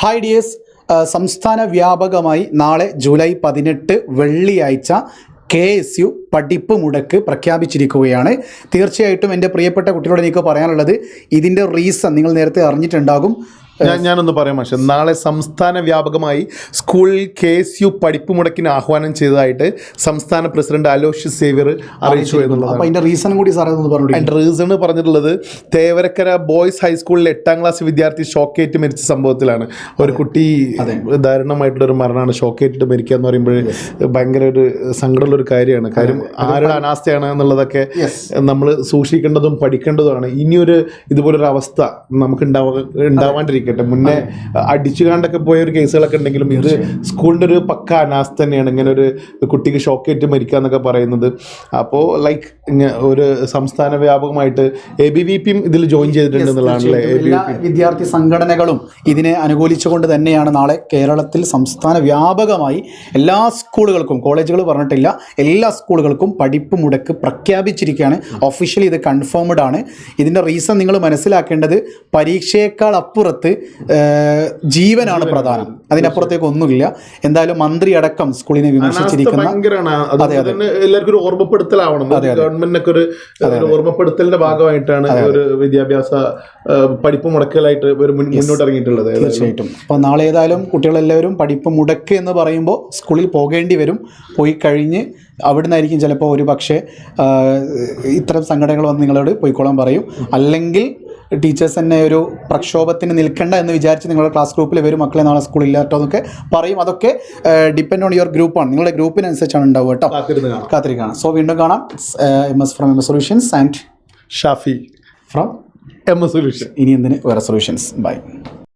Hi dears സംസ്ഥാന വ്യാപകമായി നാളെ ജൂലൈ പതിനെട്ട് വെള്ളിയാഴ്ച കെ എസ് യു പഠിപ്പ് മുടക്ക് പ്രഖ്യാപിച്ചിരിക്കുകയാണ്. തീർച്ചയായിട്ടും എന്റെ പ്രിയപ്പെട്ട കുട്ടികളോട് എനിക്ക് പറയാനുള്ളത് ഇതിന്റെ റീസൺ നിങ്ങൾ നേരത്തെ അറിഞ്ഞിട്ടുണ്ടാകും. ഞാൻ ഞാനൊന്ന് പറയാം പക്ഷേ നാളെ സംസ്ഥാന വ്യാപകമായി സ്കൂൾ കെ എസ് യു പഠിപ്പ് മുടക്കിന് ആഹ്വാനം ചെയ്തതായിട്ട് സംസ്ഥാന പ്രസിഡന്റ് അലോഷ് സേവ്യർ അറിയിച്ചു അതിന്റെ റീസണും കൂടി സാറേ ഒന്ന് പറഞ്ഞു അതിന്റെ റീസൺ പറഞ്ഞിട്ടുള്ളത് തേവരക്കര ബോയ്സ് ഹൈസ്കൂളിലെ എട്ടാം ക്ലാസ് വിദ്യാർത്ഥി ഷോക്കേറ്റ് മരിച്ച സംഭവത്തിലാണ്. ഒരു കുട്ടി ദാരുണമായിട്ടുള്ള ഒരു മരണമാണ്. ഷോക്കേറ്റിട്ട് മരിക്കുക എന്ന് പറയുമ്പോൾ ഭയങ്കര ഒരു സങ്കടമുള്ള ഒരു കാര്യമാണ്. കാര്യം ആരുടെ അനാസ്ഥയാണ് എന്നുള്ളതൊക്കെ നമ്മൾ സൂക്ഷിക്കേണ്ടതും പഠിക്കേണ്ടതുമാണ്. ഇനിയൊരു ഇതുപോലൊരു അവസ്ഥ നമുക്ക് ഉണ്ടാവാ ഉണ്ടാവാണ്ടിരിക്കട്ടെ മുന്നേ അടിച്ചു കാണ്ടൊക്കെ പോയ ഒരു കേസുകളൊക്കെ ഉണ്ടെങ്കിലും ഇത് സ്കൂളിന്റെ ഒരു പക്ക അനാസ്ഥ തന്നെയാണ് ഇങ്ങനെ ഒരു കുട്ടിക്ക് ഷോക്കേറ്റ് മരിക്കുക എന്നൊക്കെ പറയുന്നത്. അപ്പോൾ ലൈക്ക് ഒരു സംസ്ഥാന വ്യാപകമായിട്ട് എ ബി വി പിയും ഇതിൽ ജോയിൻ ചെയ്തിട്ടുണ്ട് എന്നുള്ളതാണല്ലേ എല്ലാ വിദ്യാർത്ഥി സംഘടനകളും ഇതിനെ അനുകൂലിച്ചുകൊണ്ട് തന്നെയാണ് നാളെ കേരളത്തിൽ സംസ്ഥാന വ്യാപകമായി എല്ലാ സ്കൂളുകൾക്കും കോളേജുകൾ പറഞ്ഞിട്ടില്ല എല്ലാ സ്കൂളുകൾക്കും പഠിപ്പ് മുടക്ക് പ്രഖ്യാപിച്ചിരിക്കുകയാണ്. ഒഫീഷ്യലി ഇത് കൺഫേംഡ് ആണ്. ഇതിന്റെ റീസൺ നിങ്ങൾ മനസ്സിലാക്കേണ്ടത് പരീക്ഷയേക്കാൾ അപ്പുറത്ത് ജീവനാണ് പ്രധാനം. അതിനപ്പുറത്തേക്ക് ഒന്നുമില്ല. എന്തായാലും മന്ത്രി അടക്കം സ്കൂളിനെ വിമർശിച്ചിരിക്കുന്ന ഭയങ്കരമാണ്. അതുകൊണ്ട് എല്ലാവർക്കും ഒരു ഓർമ്മപ്പെടുത്തലാവണം. ഗവൺമെന്റിനൊക്കെ ഒരു ഓർമ്മപ്പെടുത്തലിന്റെ ഭാഗമായിട്ടാണ് ഒരു വിദ്യാഭ്യാസ പഠിപ്പ് മുടക്കലായിട്ട് ഒരു മുന്നോട്ട് ഇറങ്ങിയിട്ടുള്ളത് തീർച്ചയായിട്ടും. അപ്പോൾ നാളെ ഏതായാലും കുട്ടികളെല്ലാവരും പഠിപ്പ് മുടക്ക് എന്ന് പറയുമ്പോൾ സ്കൂളിൽ പോകേണ്ടി വരും. പോയി കഴിഞ്ഞ് അവിടെ നിന്നായിരിക്കും ചിലപ്പോൾ ഒരു പക്ഷേ ഇത്തരം സംഘടനകൾ വന്ന് നിങ്ങളോട് പോയിക്കോളാൻ പറയും. അല്ലെങ്കിൽ ടീച്ചേഴ്സ് തന്നെ ഒരു പ്രക്ഷോഭത്തിന് നിൽക്കണ്ട എന്ന് വിചാരിച്ച് നിങ്ങളുടെ ക്ലാസ് ഗ്രൂപ്പിൽ വരും. മക്കളെ നാളെ സ്കൂളിൽ കേട്ടോ എന്നൊക്കെ പറയും. അതൊക്കെ ഡിപ്പെൻഡ് ഓൺ യുവർ ഗ്രൂപ്പാണ് നിങ്ങളുടെ ഗ്രൂപ്പിനനുസരിച്ചാണ് ഉണ്ടാവുക കേട്ടോ കാത്തിരിക്കണം. സോ വീണ്ടും കാണാം. M S from M S solutions and Shafi from M S solution ഇനി എന്തിന്? വേറെ സൊല്യൂഷൻസ് ബൈ